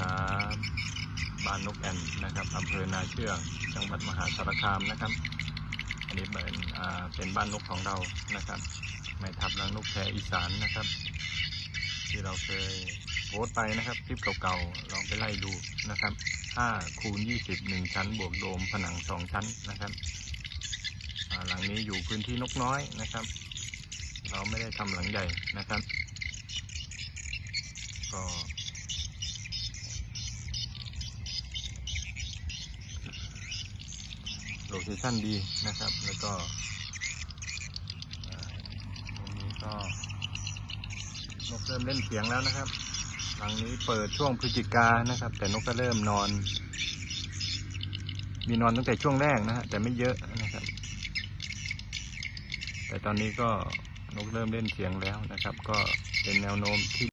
ครับบ้านนกแอ่นนะครับอำเภอนาเชือกจังหวัดมหาสารคามนะครับ อันนี้เป็นเป็นบ้านนกของเรานะครับไม่ทับรังนกแพอีสานนะครับ ที่เราเคยโพสต์ไปนะครับคลิปเก่าๆลองไปไล่ดูนะครับ5คูณ20 1ชั้น บวกโดมผนัง 2 ชั้นนะครับหลังนี้อยู่พื้นที่นกน้อยนะครับ เราไม่ได้ทำหลังใหญ่นะครับ ก็ โลเคชั่นดีนะครับ แล้วก็ตรงนี้ก็นกเริ่มเล่นเสียงแล้วนะครับ หลังนี้เปิดช่วงพฤศจิกานะครับ แต่นกก็เริ่มนอน มีนอนตั้งแต่ช่วงแรกนะฮะแต่ไม่เยอะนะครับ แต่ตอนนี้ก็นกเริ่มเล่นเสียงแล้วนะครับ ก็เป็นแนวโน้มที่